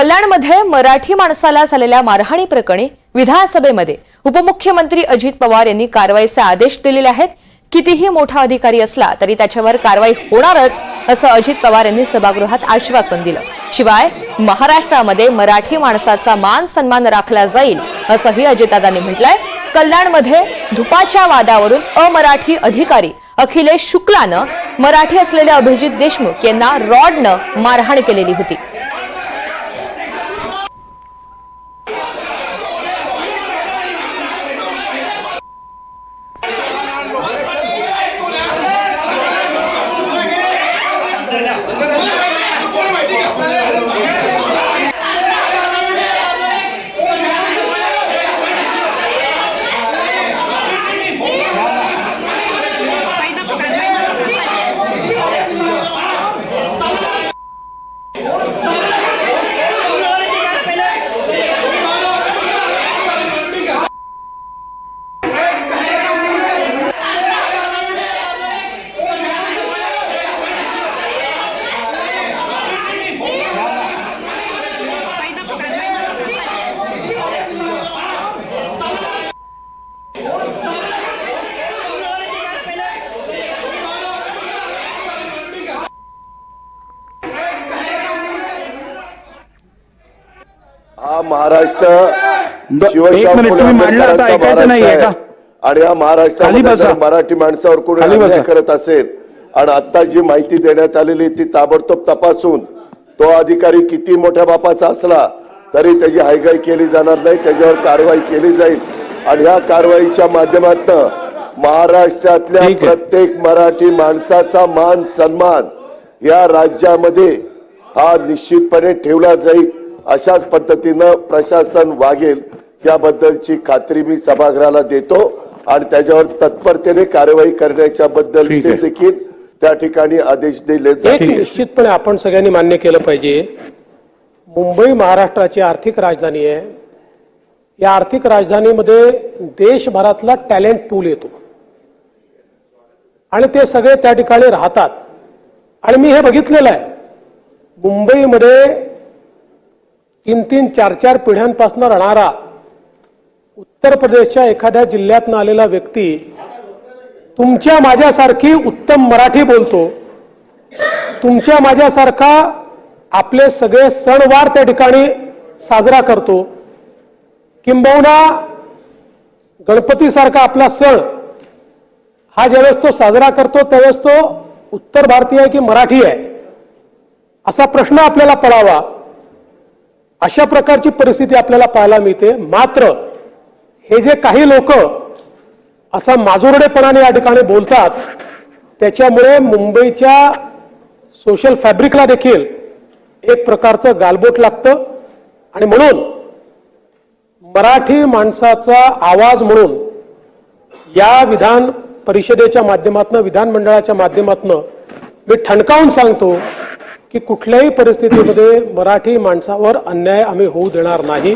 कल्याणमध्ये मराठी माणसाला झालेल्या मारहाणी प्रकरणी विधानसभेमध्ये उपमुख्यमंत्री अजित पवार यांनी कारवाईचे आदेश दिलेले आहेत. कितीही मोठा अधिकारी असला तरी त्याच्यावर कारवाई होणारच असं अजित पवार यांनी सभागृहात आश्वासन दिलं. शिवाय महाराष्ट्रामध्ये मराठी माणसाचा मान सन्मान राखला जाईल असंही अजितदादांनी म्हटलंय. कल्याणमध्ये धुपाच्या वादावरून अमराठी अधिकारी अखिलेश शुक्लानं मराठी असलेल्या अभिजित देशमुख यांना रॉडनं मारहाण केलेली होती. हा महाराष्ट्र शिवशाहू नाहीये का? आणि महाराष्ट्रामध्ये. जर मराठी माणसावर कोणी अन्याय. करत असेल आणि आता जी माहिती देण्यात आलेली ती ताबडतोब तपासून तो अधिकारी किती मोठ्या बापाचा असला तरी त्याची हायगाई केली जाणार नाही त्याच्यावर कारवाई केली जाईल आणि ह्या कारवाईच्या माध्यमातून महाराष्ट्रातल्या. प्रत्येक मराठी माणसाचा मान सन्मान या राज्यामध्ये हा निश्चितपणे ठेवला जाईल अशाच पद्धतीनं प्रशासन वागेल याबद्दलची खात्री मी सभागृहाला देतो आणि त्याच्यावर तत्परतेने कारवाई करण्याच्या बद्दलचे आहे. देखील त्या ठिकाणी आदेश दिले जातील. निश्चितपणे आपण सगळ्यांनी मान्य केलं पाहिजे. मुंबई महाराष्ट्राची आर्थिक राजधानी आहे. या आर्थिक राजधानीमध्ये देशभरातला टॅलेंट पूल येतो. आणि ते सगळे त्या ठिकाणी राहतात. आणि मी हे बघितलेलं आहे. मुंबईमध्ये तीन तीन चार चार पिढ्यांपासून राहणारा उत्तर प्रदेशच्या एखाद्या जिल्ह्यातनं आलेला व्यक्ती तुमच्या माझ्यासारखी उत्तम मराठी बोलतो. तुमच्या माझ्यासारखा आपले सगळे सणवार त्या ठिकाणी साजरा करतो. किंबहुना गणपतीसारखा आपला सण हा ज्यावेळेस तो साजरा करतो त्यावेळेस तो उत्तर भारतीय आहे की मराठी आहे असा प्रश्न आपल्याला पडावा. अशा प्रकारची परिस्थिती आपल्याला पाहायला मिळते. मात्र हे जे काही लोक असा माजुरडेपणाने या ठिकाणी बोलतात त्याच्यामुळे मुंबईच्या सोशल फॅब्रिकला देखील एक प्रकारचं गालबोट लागतं. आणि म्हणून मराठी माणसाचा आवाज म्हणून या विधान परिषदेच्या माध्यमातून विधानमंडळाच्या माध्यमातून मी ठणकावून सांगतो की कुठल्याही परिस्थितीमध्ये मराठी माणसावर अन्याय आम्ही होऊ देणार नाही.